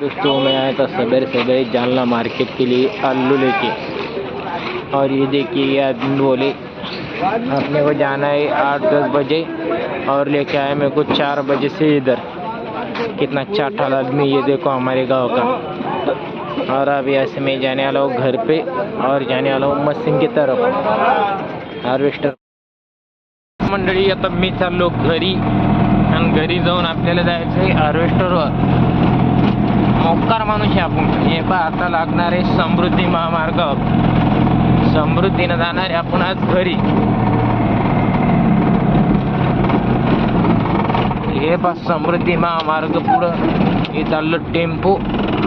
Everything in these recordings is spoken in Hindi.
दोस्तों, मैं आया था सवेरे सवेरे जालना मार्केट के लिए आलू लेके। और ये देखिए, ये आदमी बोले अपने को जाना है आठ, दस बजे और लेके आया मेरे को चार बजे से इधर। कितना चाटा आदमी ये देखो हमारे गाँव का। और अब ऐसे मैं जाने वाला हूँ घर पे और जाने वाला हूँ मशीन की तरफ़। हार्वेस्टर। मंडळी, आता मी चाललो घरी. घरी जाऊन आपल्याला जायचं उपकार माणूस आहे आपण. हे पहा आता लागणारे समृद्धी महामार्ग. समृद्धीनं जाणारे आपण आज घरी. हे पहा समृद्धी महामार्ग पुढं. हे चाललं टेम्पो.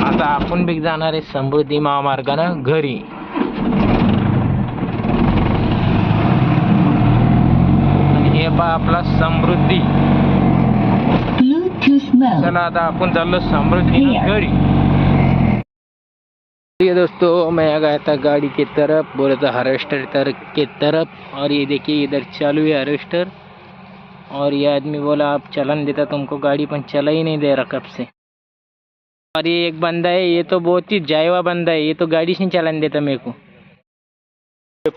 आता आपण बी जाणार आहे समृद्धी महामार्गानं घरी. आणि हे पहा आपला समृद्धी. चला आता आपण चाललो समृद्धी घरी ये दोस्तों मैं आ गया था गाड़ी की तरफ़ बोले तो हार्वेस्टर तर के तरफ़ और ये देखिए इधर चालू है हार्वेस्टर और ये आदमी बोला आप चलन देता तुमको गाड़ी पण चला ही नहीं दे रहा कब से? और ये एक बंदा है ये तो बहुत ही जायवा बंदा है ये तो गाड़ी से चलन देता मेरे को।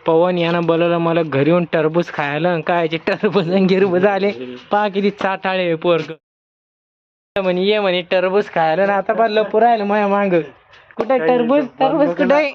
पवन यानं बोलवलं मला घरी येऊन टरबूज खायला काय टरबूज आणि गिरबूज आले? पहा किती चाटाळे पोरग. म्हणे ये म्हणे टरबूज खायला. ना आता पण लपू राहिलं माझ्या मांग. कुठे टरबूज टरबूज कुठे?